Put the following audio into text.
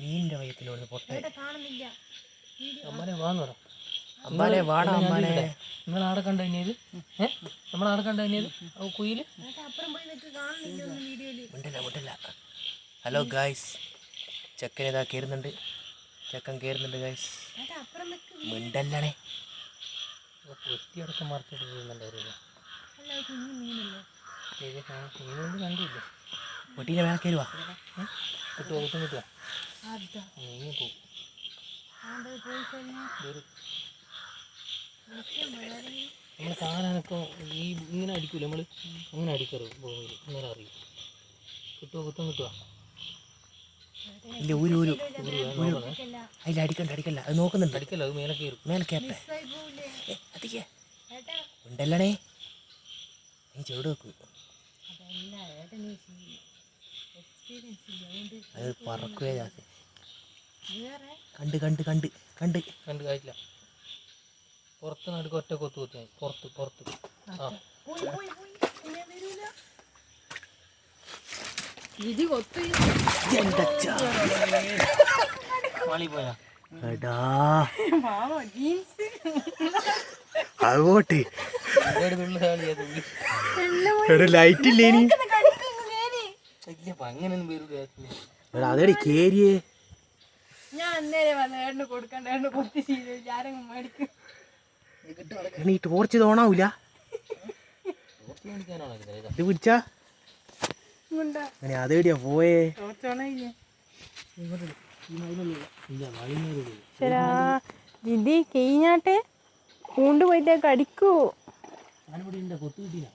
മീനിന്റെ വയത്തിലോട് പൊട്ട. ഏട്ടാ കാണുന്നില്ല. വീഡിയോ അമ്മനെ വാന്ന് പറ. അമ്മാനെ വാടാ അമ്മാനെ. നിങ്ങൾ ആടെ കണ്ട ഇത്? ഏഹ് നമ്മൾ ആടെ കണ്ട ഇത്? കുയിൽ മുണ്ടല്ല മുണ്ടല്ല. ഹലോ ഗായ്സ് ചെക്കൻ ഇതാ കയറുന്നുണ്ട്. ചെക്കൻ കയറുന്നുണ്ട് ഗായ്സ് മുണ്ടല്ലണേ പൊറ്റിയടക്കം മറിച്ചിട്ട് ചെയ്യുന്നുണ്ടായിരുന്നു കണ്ടില്ല? പൊട്ടീന്റെ വേണം കയറുവാ കിട്ടുമോ കുത്തും കിട്ടുമോ അതാ. പോകും നമ്മൾ കാണാനൊക്കെ ഈ ഇങ്ങനെ അടിക്കൂല നമ്മൾ അങ്ങനെ അടിക്കരുത് ഭൂമിയിൽ ഇങ്ങനെ അറിയും. കിട്ടുമോ കുത്തം കിട്ടുക ഇല്ല ഊരു ഊരു. നോക്കണേ അതിൽ അടിക്കണ്ട അടിക്കല്ല അത് നോക്കുന്നുണ്ട്. അടിക്കല്ല അത് മേലെ കയറും. മേലെ കയറട്ടെ. അതിക്കേ ഏട്ടാ ഉണ്ടല്ലണേ നീ ചെവിട് വെക്കൂ. അത് പറക്കുക ജാസ്തി കണ്ട് കണ്ട് കണ്ട് കണ്ട്. കണ്ട് കായില്ല പുറത്ത് നടുക്ക് ഒറ്റ കൊത്തു കൊത്തു. പുറത്ത് പുറത്ത്. ആ. കൊത്തു പോയാ? എടാ. പാവോ ജീൻസ് അങ്ങനെയൊന്നും വരില്ല എടാ അതേടി കേരിയേ. ഞാൻ അന്നേരം വന്ന് ഏട്ടന് കൊടുക്കണ്ട ഏട്ടന് കൊത്തി ചെയ്ത് ആരെങ്കിലും മേടിക്കും. നീ ടോർച്ച് തോണാവൂല ഇത് പിടിച്ചാ? അതേടിയാ പോയേ. ജിതി കഴിഞ്ഞാട്ടെ കൂണ്ട് പോയിട്ട് കടിക്കൂ. ഞാനിവിടെ ഉണ്ട് കൊത്തു കിട്ടിയില്ല.